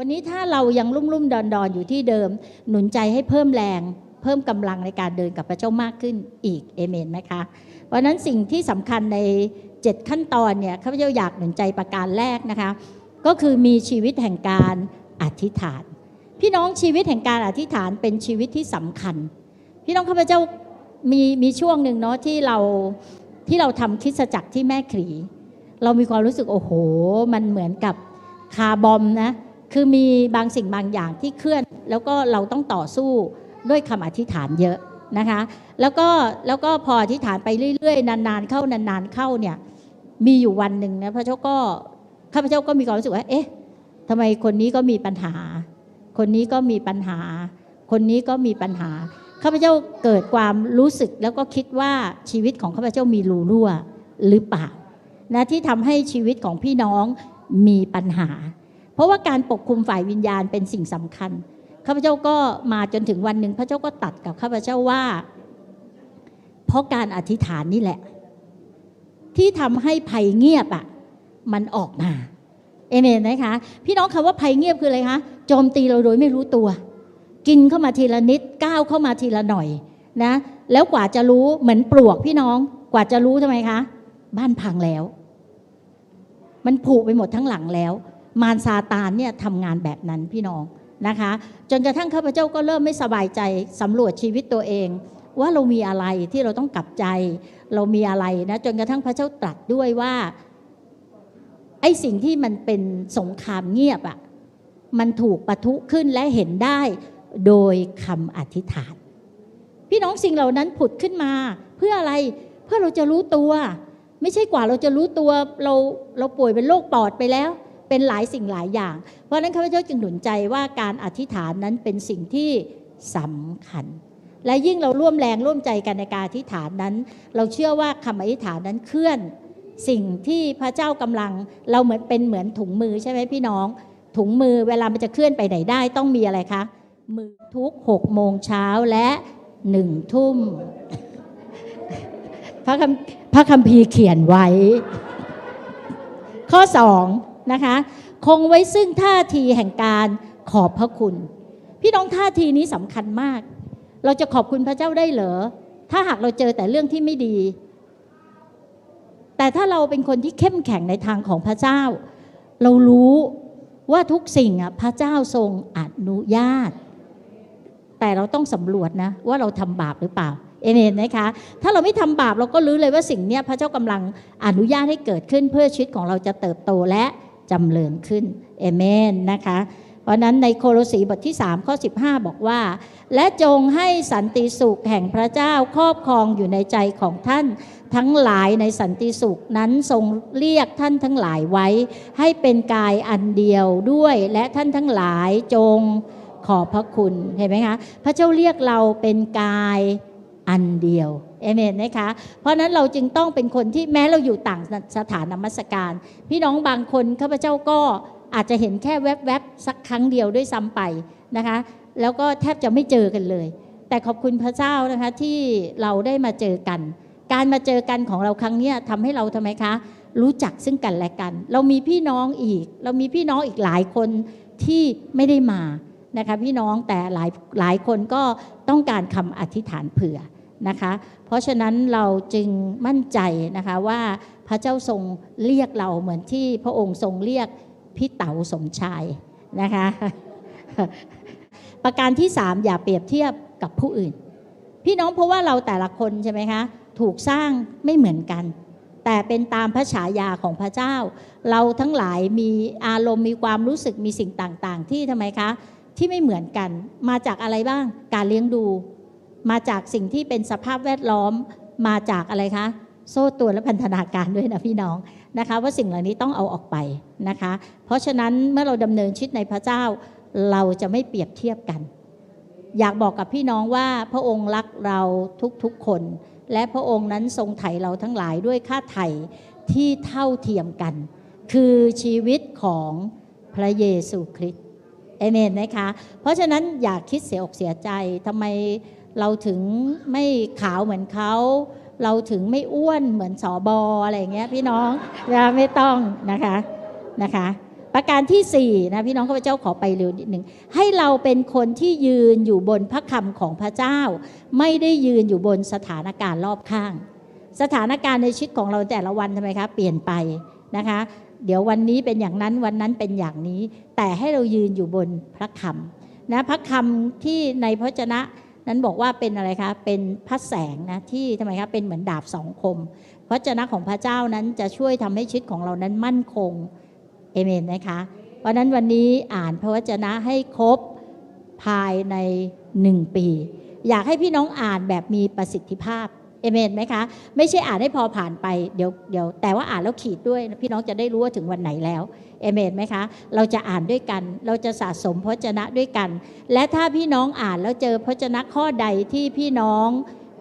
วันนี้ถ้าเรายังลุ่มลุ่มดอนดอนอยู่ที่เดิม หนุนใจให้เพิ่มแรง เพิ่มกำลังในการเดินกับพระเจ้ามากขึ้นอีกเอเมนไหมคะเพราะนั้นสิ่งที่สำคัญใน 7 ขั้นตอนเนี่ยข้าพเจ้าอยากหนุนใจประการแรกนะคะ ก็คือมีชีวิตแห่งการอธิษฐาน พี่น้องชีวิตแห่งการอธิษฐานเป็นชีวิตที่สำคัญ พี่น้องข้าพเจ้ามีมีช่วงหนึ่งเนาะที่เราที่เราทำคิดจักรที่แม่ขีเรามีความรู้สึกโอ้โห มันเหมือนกับคาบอมนะ คือมีบางสิ่งบางอย่างที่เคลื่อน แล้วก็เราต้องต่อสู้ด้วยคำอธิษฐานเยอะนะคะ แล้วก็แล้วก็พออธิษฐานไปเรื่อยๆ นานๆเข้านานๆเข้าเนี่ยมีอยู่วันหนึ่งนะพระเจ้าก็ข้าพเจ้าก็มีความรู้สึกว่า เอ๊ะทำไมคนนี้ก็มีปัญหา คนนี้ก็มีปัญหา คนนี้ก็มีปัญหาข้าพเจ้าเกิดความรู้สึกแล้วก็คิดว่าชีวิตของข้าพเจ้ามีรูรั่วหรือเปล่านะที่ทำให้ชีวิตของพี่น้องมีปัญหา เพราะว่าการปกคุมฝ่ายวิญญาณเป็นสิ่งสำคัญข้าพเจ้าก็มาจนถึงวันหนึ่งพระเจ้าก็ตัดกับข้าพเจ้าว่า เพราะการอธิษฐานนี่แหละ ที่ทำให้ภัยเงียบอะมันออกมาเอเมนนะคะพี่น้องคำว่าภัยเงียบคืออะไรคะโจมตีเราโดยไม่รู้ตัว กินเข้ามาทีละนิดก้าวเข้ามาทีละหน่อยนะแล้วกว่าจะรู้เหมือนปลวกพี่น้องกว่าจะรู้ทำไมคะ บ้านพังแล้ว มันผุไปหมดทั้งหลังแล้ว มารซาตานเนี่ยทำงานแบบนั้นพี่น้องนะคะ จนกระทั่งข้าพเจ้าก็เริ่มไม่สบายใจสำรวจชีวิตตัวเอง ว่าเรามีอะไรที่เราต้องกลับใจ เรามีอะไรนะจนกระทั่งพระเจ้าตรัสด้วยว่าไอ้สิ่งที่มันเป็นสงครามเงียบอะ่ะมันถูกปะทุขึ้นและเห็นได้โดยคำอธิษฐาน พี่น้องสิ่งเหล่านั้นผุดขึ้นมาเพื่ออะไรเพื่อเราจะรู้ตัว ไม่ใช่กว่าเราจะรู้ตัวเราเราป่วยเป็นโรคปอดไปแล้ว เป็นหลายสิ่งหลายอย่าง เพราะนั้นข้าพเจ้าจึงหนุนใจว่าการอธิษฐานนั้นเป็นสิ่งที่สำคัญ และยิ่งเราร่วมแรงร่วมใจกันในการอธิษฐานนั้น เราเชื่อว่าคำอธิษฐานนั้นเคลื่อน สิ่งที่พระเจ้ากำลังเราเหมือนเป็นเหมือนถุงมือใช่ไหมพี่น้อง ถุงมือเวลามันจะเคลื่อนไปไหนได้ต้องมีอะไรคะมือทุกหกโมงเช้าและหนึ่งทุ่มพระคำพระคัมภีร์เขียนไว้ ข้อสอง นะคะ คงไว้ซึ่งท่าทีแห่งการขอบพระคุณ พี่น้องท่าทีนี้สำคัญมาก เราจะขอบคุณพระเจ้าได้เหรอ ถ้าหากเราเจอแต่เรื่องที่ไม่ดี แต่ถ้าเราเป็นคนที่เข้มแข็งในทางของพระเจ้า เรารู้ว่าทุกสิ่งอะพระเจ้าทรงอนุญาต แต่เราต้องสำรวจนะ ว่าเราทำบาปหรือเปล่าเอเมนนะคะ ถ้าเราไม่ทำบาปเราก็รู้เลยว่าสิ่งนี้พระเจ้ากำลังอนุญาตให้เกิดขึ้นเพื่อชีวิตของเราจะเติบโตและ จำเริญขึ้นเอเมนนะคะ เพราะนั้นในโคโลสีบทที่ 3 ข้อ 15 บอกว่า และจงให้สันติสุขแห่งพระเจ้าครอบครองอยู่ในใจของท่านทั้งหลายในสันติสุขนั้นทรงเรียกท่านทั้งหลายไว้ ให้เป็นกายอันเดียวด้วย และท่านทั้งหลายจงขอบพระคุณเห็นไหมคะพระเจ้าเรียกเราเป็นกายอันเดียว เอเมนนะคะ เพราะนั้นเราจึงต้องเป็นคนที่แม้เราอยู่ต่างสถานนมัสการ พี่น้องบางคนข้าพเจ้าก็อาจจะเห็นแค่แวบๆสักครั้งเดียวด้วยซ้ำไปนะคะ แล้วก็แทบจะไม่เจอกันเลย แต่ขอบคุณพระเจ้านะคะที่เราได้มาเจอกัน การมาเจอกันของเราครั้งนี้ทำให้เราทำไมคะ รู้จักซึ่งกันและกัน เรามีพี่น้องอีก เรามีพี่น้องอีกหลายคนที่ไม่ได้มานะคะพี่น้องแต่หลายหลายคนก็ต้องการคำอธิษฐานเผื่อ นะคะ เพราะฉะนั้นเราจึงมั่นใจนะคะว่าพระเจ้าทรงเรียกเราเหมือนที่พระองค์ทรงเรียกพี่เต๋าสมชายนะคะ ประการที่สามอย่าเปรียบเทียบกับผู้อื่น พี่น้องเพราะว่าเราแต่ละคนใช่ไหมคะถูกสร้างไม่เหมือนกัน แต่เป็นตามพระฉายาของพระเจ้า เราทั้งหลายมีอารมณ์มีความรู้สึกมีสิ่งต่างๆ ที่ทำไมคะ ที่ไม่เหมือนกันมาจากอะไรบ้างการเลี้ยงดู มาจากสิ่งที่เป็นสภาพแวดล้อมมาจากอะไรคะ โซ่ตรวนและพันธนาการด้วยนะพี่น้องนะคะ ว่าสิ่งเหล่านี้ต้องเอาออกไปนะคะ เพราะฉะนั้นเมื่อเราดำเนินชีวิตในพระเจ้า เราจะไม่เปรียบเทียบกัน อยากบอกกับพี่น้องว่าพระองค์รักเราทุกๆคน และพระองค์นั้นทรงไถ่เราทั้งหลายด้วยค่าไถ่ที่เท่าเทียมกัน คือชีวิตของพระเยซูคริสต์เอเมนนะคะ เพราะฉะนั้นอย่าคิดเสียอกเสียใจทำไม เราถึงไม่ขาวเหมือนเขาเราถึงไม่อ้วนเหมือนสอบออะไรเงี้ยพี่น้องอย่าไม่ต้องนะคะนะคะ ประการที่สี่นะพี่น้องข้าพเจ้าขอไปเร็วนิดหนึ่งให้เราเป็นคนที่ยืนอยู่บนพระคำของพระเจ้า ไม่ได้ยืนอยู่บนสถานการณ์รอบข้าง สถานการณ์ในชีวิตของเราแต่ละวันทำไมคะเปลี่ยนไปนะคะ เดี๋ยววันนี้เป็นอย่างนั้นวันนั้นเป็นอย่างนี้ แต่ให้เรายืนอยู่บนพระคำนะพระคำที่ในพระวจนะ นั้นบอกว่าเป็นอะไรคะเป็นพระแสงนะที่ทำไมคะเป็นเหมือนดาบสองคมพระวจนะของพระเจ้านั้นจะช่วยทำให้ชีวิตของเรานั้นมั่นคงเอเมนนะคะเพราะนั้นวันนี้อ่านพระวจนะให้ครบภายในหนึ่งปี อยากให้พี่น้องอ่านแบบมีประสิทธิภาพ เอเมนไหมคะ ไม่ใช่อ่านให้พอผ่านไปเดี๋ยวเดี๋ยวแต่ว่าอ่านแล้วขีดด้วย พี่น้องจะได้รู้ว่าถึงวันไหนแล้วเอเมนไหมคะ เราจะอ่านด้วยกัน เราจะสะสมพระจนะด้วยกัน และถ้าพี่น้องอ่านแล้วเจอพระจนะข้อใดที่พี่น้อง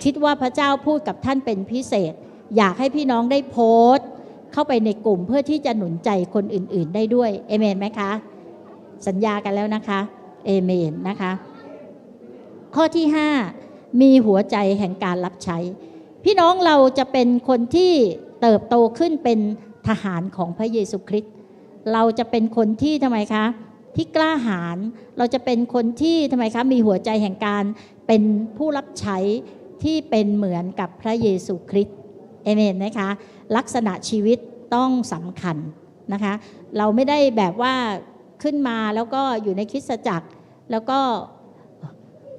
คิดว่าพระเจ้าพูดกับท่านเป็นพิเศษ อยากให้พี่น้องได้โพสต์ เข้าไปในกลุ่มเพื่อที่จะหนุนใจคนอื่น ๆ ได้ด้วยเอเมนไหมคะ สัญญากันแล้วนะคะเอเมนนะคะ ข้อที่ 5 มีหัวใจแห่งการรับใช้ พี่น้องเราจะเป็นคนที่เติบโตขึ้นเป็นทหารของพระเยซูคริสต์เราจะเป็นคนที่ทำไมคะที่กล้าหาญเราจะเป็นคนที่ทำไมคะมีหัวใจแห่งการเป็นผู้รับใช้ที่เป็นเหมือนกับพระเยซูคริสต์เอเมนนะคะลักษณะชีวิตต้องสำคัญนะคะเราไม่ได้แบบว่าขึ้นมาแล้วก็อยู่ในคริสตจักร แล้วก็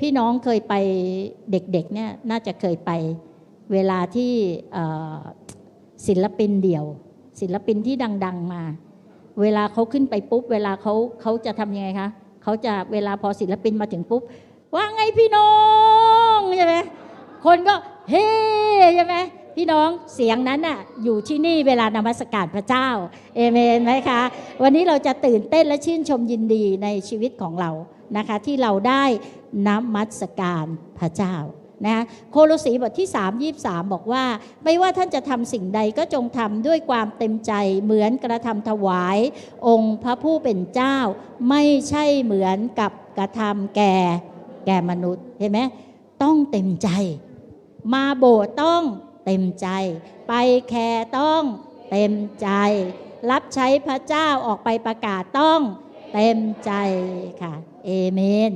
พี่น้องเคยไปเด็กๆเนี่ยน่าจะเคยไป เวลาที่ศิลปินเดี่ยว ศิลปินที่ดัง ๆมา เวลาเขาขึ้นไปปุ๊บ เวลาเขาเขาจะทำยังไงคะเขาจะเวลาพอศิลปินมาถึงปุ๊บ ว่าไงพี่น้องใช่ไหมคนก็เฮ้ใช่ไหมพี่น้องเสียงนั้นน่ะอยู่ที่นี่เวลานมัสการพระเจ้าเอเมนไหมคะ วันนี้เราจะตื่นเต้นและชื่นชมยินดีในชีวิตของเรานะคะ ที่เราได้นมัสการพระเจ้า นะโคโลสีบทที่ 3 23 บอกว่า ไม่ว่าท่านจะทำสิ่งใดก็จงทำด้วยความเต็มใจเหมือนกระทำถวาย องค์พระผู้เป็นเจ้า ไม่ใช่เหมือนกับกระทำแก่แก่มนุษย์เห็นไหมต้องเต็มใจ มาโบสต้องเต็มใจ ไปแคร์ต้องเต็มใจ รับใช้พระเจ้าออกไปประกาศต้องเต็มใจค่ะ เอเมน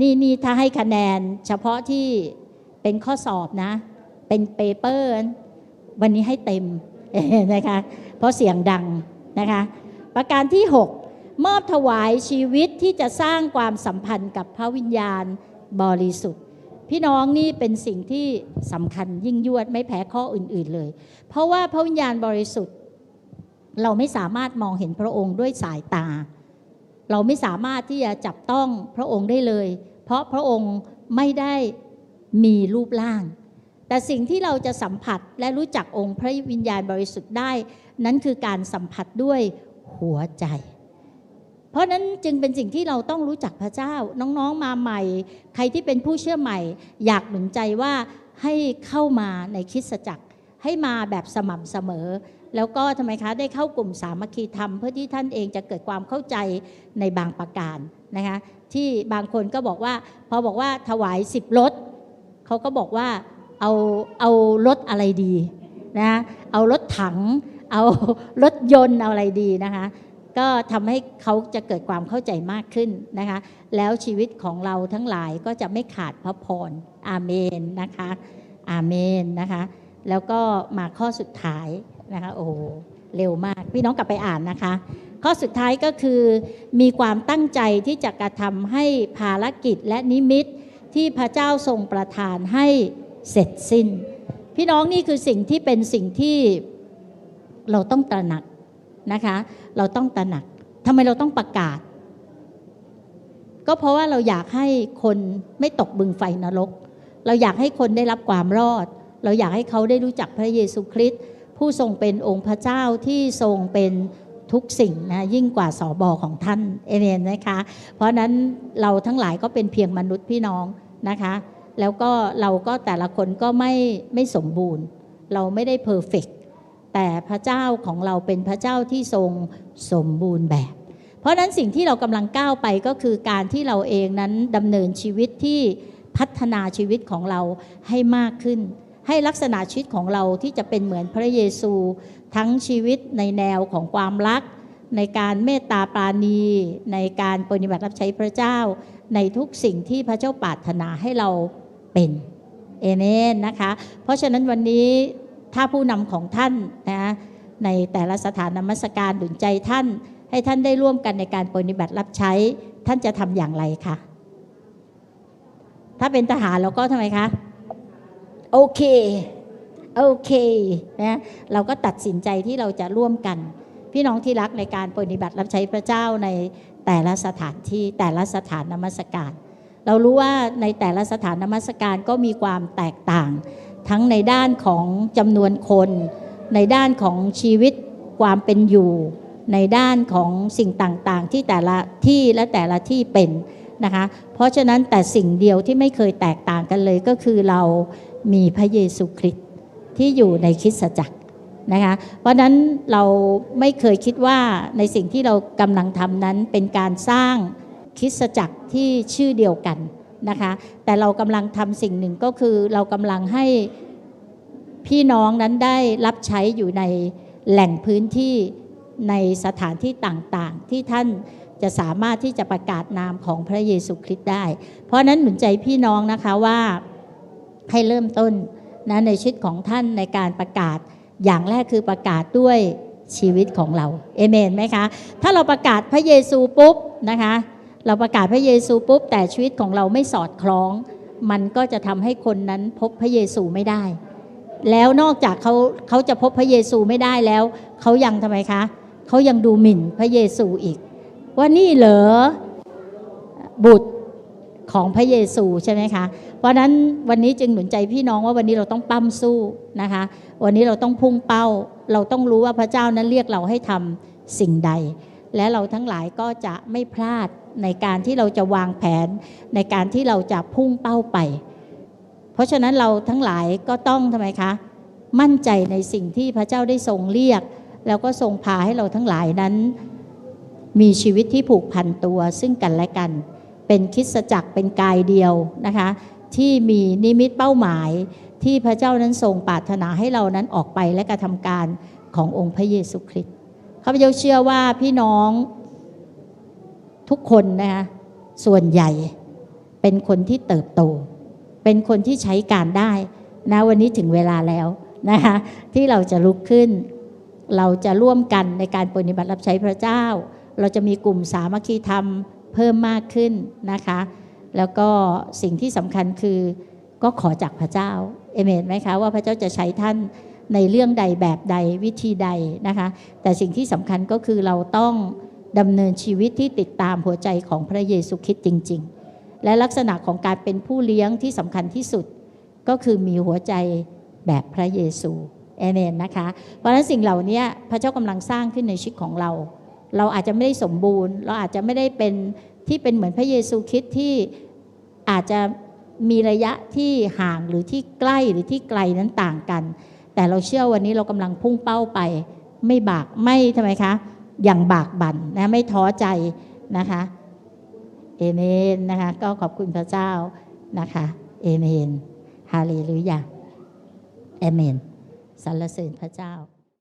นี่นี่ถ้าให้คะแนนเฉพาะที่เป็นข้อสอบนะ เป็นเปเปอร์วันนี้ให้เต็มนะคะเพราะเสียงดังนะคะประการที่ 6 มอบถวายชีวิตที่จะสร้างความสัมพันธ์กับพระวิญญาณบริสุทธิ์ พี่น้องนี่เป็นสิ่งที่สำคัญยิ่งยวดไม่แพ้ข้ออื่น ๆเลย เพราะว่าพระวิญญาณบริสุทธิ์ เราไม่สามารถมองเห็นพระองค์ด้วยสายตา เราไม่สามารถที่จะจับต้องพระองค์ได้เลย เพราะพระองค์ไม่ได้มีรูปร่าง แต่สิ่งที่เราจะสัมผัสและรู้จักองค์พระวิญญาณบริสุทธิ์ได้ นั้นคือการสัมผัสด้วยหัวใจ เพราะนั้นจึงเป็นสิ่งที่เราต้องรู้จักพระเจ้า น้องๆมาใหม่ ใครที่เป็นผู้เชื่อใหม่ อยากหนุนใจว่าให้เข้ามาในคริสตจักร ให้มาแบบสม่ำเสมอ แล้วก็ทำไมคะได้เข้ากลุ่มสามัคคีธรรมเพื่อที่ท่านเองจะเกิดความเข้าใจในบางประการนะคะที่บางคนก็บอกว่า พอบอกว่าถวายสิบรถเขาก็บอกว่าเอาเอารถอะไรดีนะเอารถถัง เอารถยนต์เอาอะไรดีนะคะก็ทำให้เขาจะเกิดความเข้าใจมากขึ้นนะคะแล้วชีวิตของเราทั้งหลายก็จะไม่ขาดพระพรอาเมนนะคะอาเมนนะคะ แล้วก็มาข้อสุดท้ายนะคะโอ้เร็วมาก พี่น้องกลับไปอ่านนะคะ ข้อสุดท้ายก็คือมีความตั้งใจที่จะกระทำให้ภารกิจและนิมิตที่พระเจ้าทรงประทานให้เสร็จสิ้น พี่น้องนี่คือสิ่งที่เป็นสิ่งที่เราต้องตระหนักนะคะ เราต้องตระหนักทำไมเราต้องประกาศ ก็เพราะว่าเราอยากให้คนไม่ตกบึงไฟนรก เราอยากให้คนได้รับความรอด เราอยากให้เขาได้รู้จักพระเยซูคริสต์ผู้ทรงเป็นองค์พระเจ้าที่ทรงเป็นทุกสิ่งนะยิ่งกว่าสอบอของท่านเอเมนนะคะ เพราะนั้นเราทั้งหลายก็เป็นเพียงมนุษย์พี่น้องนะคะ แล้วก็เราก็แต่ละคนก็ไม่ไม่สมบูรณ์ เราไม่ได้เพอร์เฟกแต่พระเจ้าของเราเป็นพระเจ้าที่ทรงสมบูรณ์แบบ เพราะนั้นสิ่งที่เรากำลังก้าวไปก็คือการที่เราเองนั้นดำเนินชีวิตที่พัฒนาชีวิตของเราให้มากขึ้น ให้ลักษณะชีวิตของเราที่จะเป็นเหมือนพระเยซู ทั้งชีวิตในแนวของความรัก ในการเมตตาปราณี ในการปฏิบัติรับใช้พระเจ้า ในทุกสิ่งที่พระเจ้าปรารถนาให้เราเป็นเอเมนนะคะเพราะฉะนั้นวันนี้ถ้าผู้นำของท่านนะในแต่ละสถานนมัสการดุลใจท่าน ให้ท่านได้ร่วมกันในการปฏิบัติรับใช้ ท่านจะทำอย่างไรคะถ้าเป็นทหารเราก็ทำไมคะ โอเค โอเคนะเราก็ตัดสินใจที่เราจะร่วมกัน พี่น้องที่รักในการปฏิบัติรับใช้พระเจ้าในแต่ละสถานที่แต่ละสถานนมัสการ เรารู้ว่าในแต่ละสถานนมัสการก็มีความแตกต่าง ทั้งในด้านของจำนวนคน ในด้านของชีวิตความเป็นอยู่ ในด้านของสิ่งต่างๆ ที่แต่ละที่และแต่ละที่เป็นนะคะเพราะฉะนั้นแต่สิ่งเดียวที่ไม่เคยแตกต่างกันเลยก็คือเรา มีพระเยซูคริสต์ที่อยู่ในคริสตจักรนะคะเพราะนั้นเราไม่เคยคิดว่าในสิ่งที่เรากำลังทำนั้นเป็นการสร้างคริสตจักรที่ชื่อเดียวกันนะคะแต่เรากำลังทำสิ่งหนึ่งก็คือเรากำลังให้พี่น้องนั้นได้รับใช้อยู่ในแหล่งพื้นที่ในสถานที่ต่างๆ ที่ท่านจะสามารถที่จะประกาศนามของพระเยซูคริสต์ได้ เพราะนั้นหนุนใจพี่น้องนะคะว่า ให้เริ่มต้นนะในชีวิตของท่านในการประกาศ อย่างแรกคือประกาศด้วยชีวิตของเราเอเมนไหมคะ ถ้าเราประกาศพระเยซูปุ๊บนะคะ เราประกาศพระเยซูปุ๊บ แต่ชีวิตของเราไม่สอดคล้อง มันก็จะทำให้คนนั้นพบพระเยซูไม่ได้ แล้วนอกจากเขาเขาจะพบพระเยซูไม่ได้แล้วเขายังทำไมคะเขายังดูหมิ่นพระเยซูอีก ว่านี่เหรอบุตร ของพระเยซูใช่ไหมคะ เพราะนั้นวันนี้จึงหนุนใจพี่น้องว่าวันนี้เราต้องปั้มสู้นะคะ วันนี้เราต้องพุ่งเป้า เราต้องรู้ว่าพระเจ้านั้นเรียกเราให้ทำสิ่งใด และเราทั้งหลายก็จะไม่พลาดในการที่เราจะวางแผน ในการที่เราจะพุ่งเป้าไป เพราะฉะนั้นเราทั้งหลายก็ต้องทำไมคะ มั่นใจในสิ่งที่พระเจ้าได้ทรงเรียก แล้วก็ทรงพาให้เราทั้งหลายนั้น มีชีวิตที่ผูกพันตัวซึ่งกันและกัน เป็นคิดจักรเป็นกายเดียวนะคะที่มีนิมิตเป้าหมายที่พระเจ้านั้นทรงปรารถนาให้เรานั้นออกไปและกระทำการขององค์พระเยซูคริสต์ข้าพเจ้าเชื่อว่าพี่น้องทุกคนนะคะส่วนใหญ่เป็นคนที่เติบโต เป็นคนที่ใช้การได้นะวันนี้ถึงเวลาแล้วนะคะที่เราจะลุกขึ้น เราจะร่วมกันในการปฏิบัติรับใช้พระเจ้า เราจะมีกลุ่มสามัคคีธรรม เพิ่มมากขึ้นนะคะ แล้วก็สิ่งที่สำคัญคือก็ขอจากพระเจ้าเอเมนไหมคะว่าพระเจ้าจะใช้ท่านในเรื่องใดแบบใดวิธีใดนะคะ แต่สิ่งที่สำคัญก็คือเราต้องดำเนินชีวิตที่ติดตามหัวใจของพระเยซูคริสต์จริง ๆ และลักษณะของการเป็นผู้เลี้ยงที่สำคัญที่สุด ก็คือมีหัวใจแบบพระเยซูเอเมนนะคะ เพราะฉะนั้นสิ่งเหล่านี้พระเจ้ากำลังสร้างขึ้นในชีวิตของเรา เราอาจจะไม่ได้สมบูรณ์ เราอาจจะไม่ได้เป็นที่เป็นเหมือนพระเยซูคริสต์ที่อาจจะมีระยะที่ห่างหรือที่ใกล้หรือที่ไกลนั้นต่างกัน แต่เราเชื่อวันนี้เรากำลังพุ่งเป้าไป ไม่บากไม่ทำไมคะอย่างบากบั่นนะไม่ท้อใจนะคะเอเมนนะคะก็ขอบคุณพระเจ้านะคะเอเมนฮาเลลูยาเอเมนสรรเสริญพระเจ้า